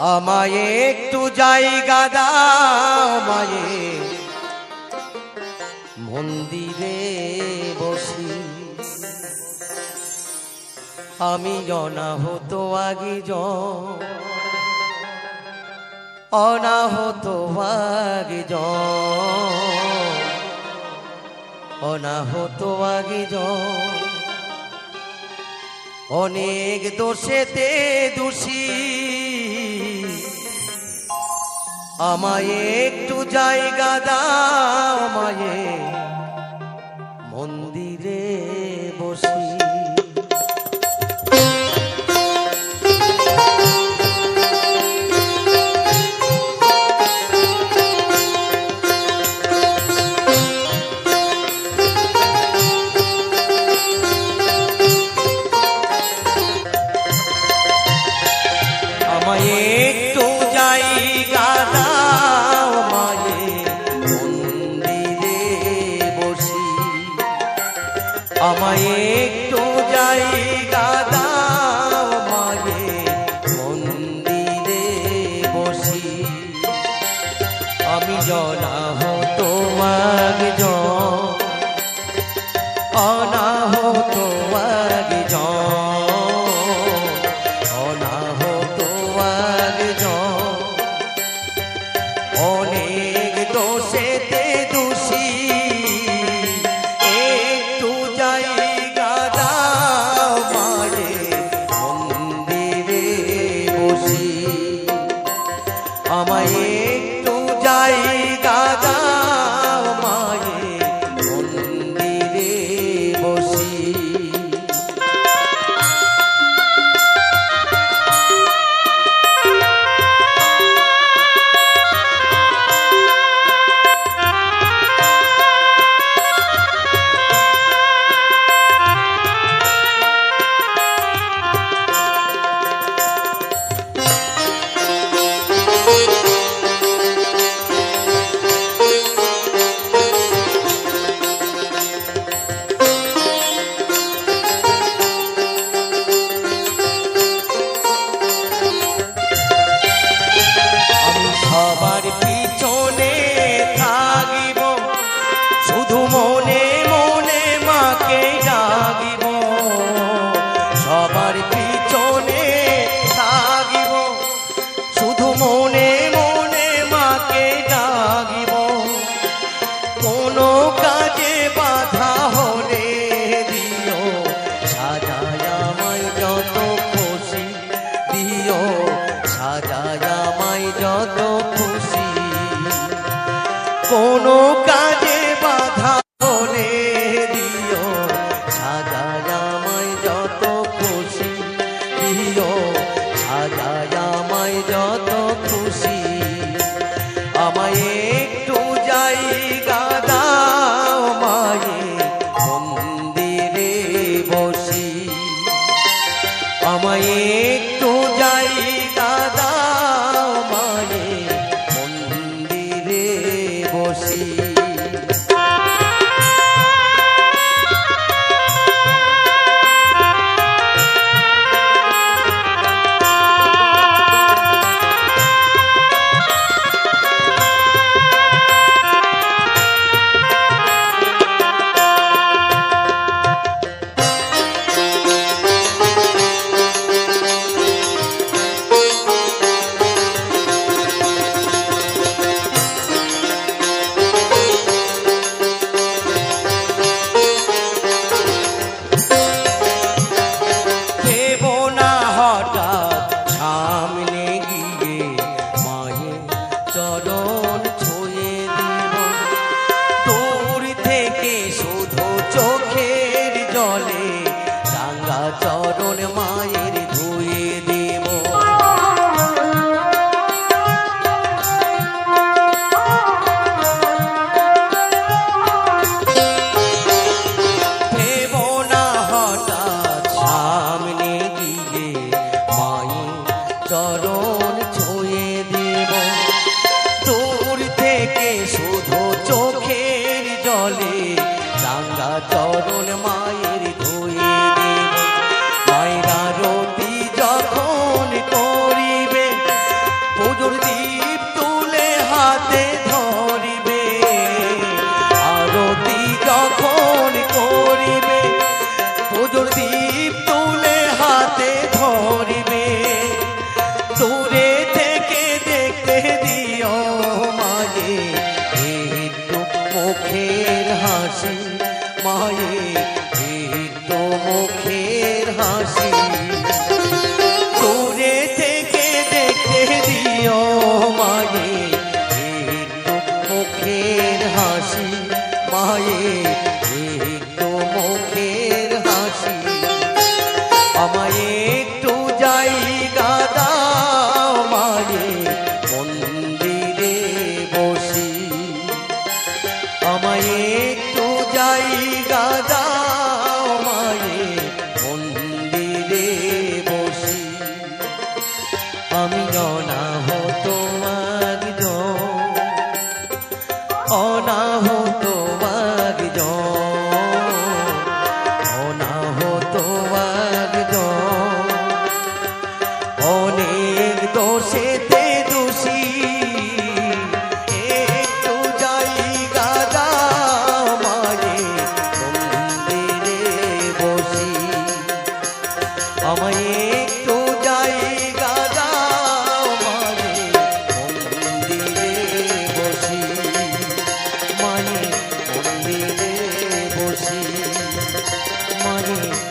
আমায় একটু জায়গা দাও মায়ে মন্দিরে বসি। আমি জনা হতো আগে জ অনাহত আগে য অনা হতো আগে য অনেক দোষেতে দোষী। আমায় একটু জায়গা দাও আমায়। মন্দিরে বসি। বসি। আমি জনা তোমাকে জন। দিও সাজায় আমায় যত খুশি। আমায় একটু যাই গাদা মায়ে মন্দিরে বসি। আমায় Oh. তোমায় তো মুখের হাসি। দূরে থেকে দেখতে দিও মায়ে তো মুখের হাসি। মায়ে অনেক দোষেতে দোষী। একটু যাই গাদা মায়ে মন্দিরে বসি। আমায় একটু যাই গাদা মায়ে মন্দিরে বসি। মায়ে মন্দিরে বসি। মায়ে